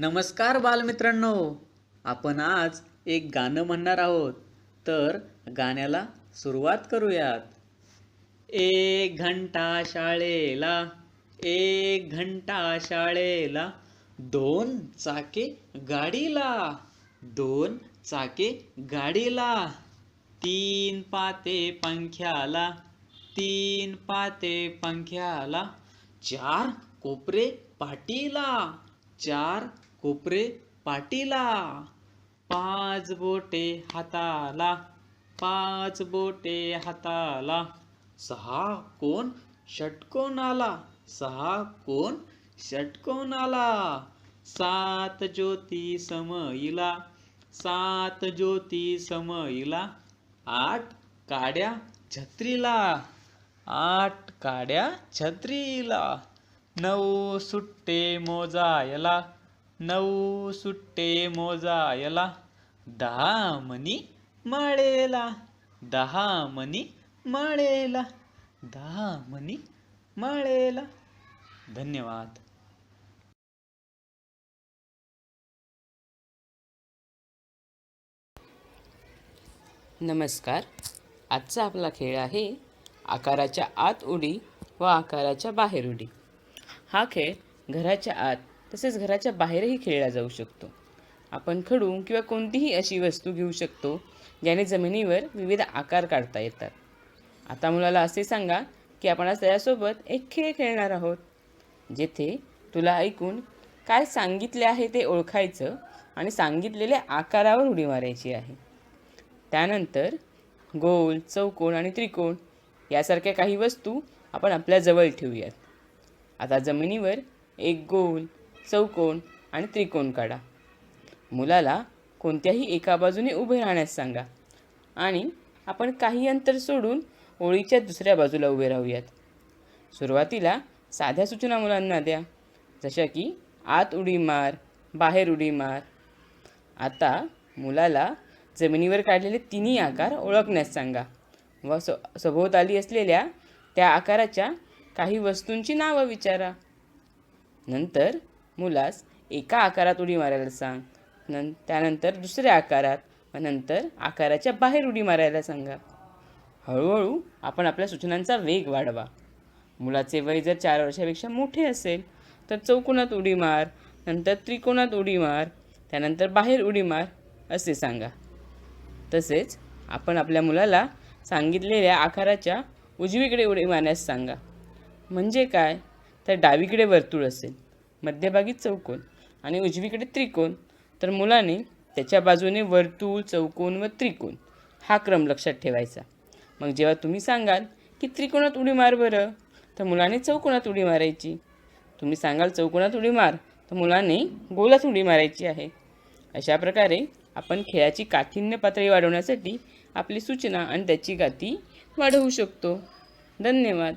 नमस्कार बालमित्रांनो. आपण आज एक गाणं म्हणणार आहोत. तर गाण्याला सुरुवात करूयात. एक घंटा शाळेला एक घंटा शाळेला दोन चाके गाडीला दोन चाके गाडीला तीन पाते पंख्याला तीन पाते पंख्याला चार कोपरे पाटीला चार कोपरे पाटीला. पाच बोटे हाताला. पाच बोटे हाताला. सहा कोण षटकोनाला. सहा कोण षटकोनाला. सात ज्योती समईला. सात ज्योती समईला. आठ काड्या छत्रीला. आठ काड्या छत्रीला. नऊ सुट्टे मोजायला. नऊ सुट्टे मोजायला दहा मनी माळेला. दहा मनी माळेला. दहा मनी माळेला. धन्यवाद. नमस्कार. आजचा आपला खेळ आहे आकाराच्या आत उडी व आकाराच्या बाहेर उडी. हा खेळ घराच्या आत तसेच घराच्या बाहेरही खेळला जाऊ शकतो. आपण खडू किंवा कोणतीही अशी वस्तू घेऊ शकतो ज्याने जमिनीवर विविध आकार काढता येतात. आता मुलाला असे सांगा की आपण आज त्याच्यासोबत एक खेळ खेळणार आहोत जेथे तुला ऐकून काय सांगितले आहे ते ओळखायचं आणि सांगितलेल्या आकारावर उडी मारायची आहे. त्यानंतर गोल चौकोन आणि त्रिकोण यासारख्या काही वस्तू आपण आपल्याजवळ ठेवूयात. आता जमिनीवर एक गोल चौकोन आणि त्रिकोण काढा. मुलाला कोणत्याही एका बाजूने उभे राहण्यास सांगा आणि आपण काही अंतर सोडून ओळीच्या दुसऱ्या बाजूला उभे राहूयात. सुरुवातीला साध्या सूचना मुलांना द्या जशा की आत उडी मार बाहेर उडी मार. आता मुलाला जमिनीवर काढलेले तिन्ही आकार ओळखण्यास सांगा व स सभोवताली असलेल्या त्या आकाराच्या काही वस्तूंची नावं विचारा. नंतर मुलास एका आकारात उडी मारायला सांग. नं त्यानंतर दुसऱ्या आकारात व नंतर आकाराच्या बाहेर उडी मारायला सांगा. हळूहळू आपण आपल्या सूचनांचा वेग वाढवा. मुलाचे वय जर चार वर्षापेक्षा मोठे असेल तर चौकोनात उडी मार नंतर त्रिकोणात उडी मार त्यानंतर बाहेर उडी मार असे सांगा. तसेच आपण आपल्या मुलाला सांगितलेल्या आकाराच्या उजवीकडे उडी मारण्यास सांगा. म्हणजे काय? तर डावीकडे वर्तुळ असेल. मध्यभागी चौकोन आणि उजवीकडे त्रिकोण. तर मुलाने त्याच्या बाजूने वर्तुळ चौकोन व त्रिकोण हा क्रम लक्षात ठेवायचा. मग जेव्हा तुम्ही सांगाल की त्रिकोणात उडी मार बरं तर मुलाने चौकोनात उडी मारायची. तुम्ही सांगाल चौकोनात उडी मार तर मुलाने गोलात उडी मारायची आहे. अशा प्रकारे आपण खेळाची काठिण्य पातळी वाढवण्यासाठी आपली सूचना आणि त्याची गाती वाढवू शकतो. धन्यवाद.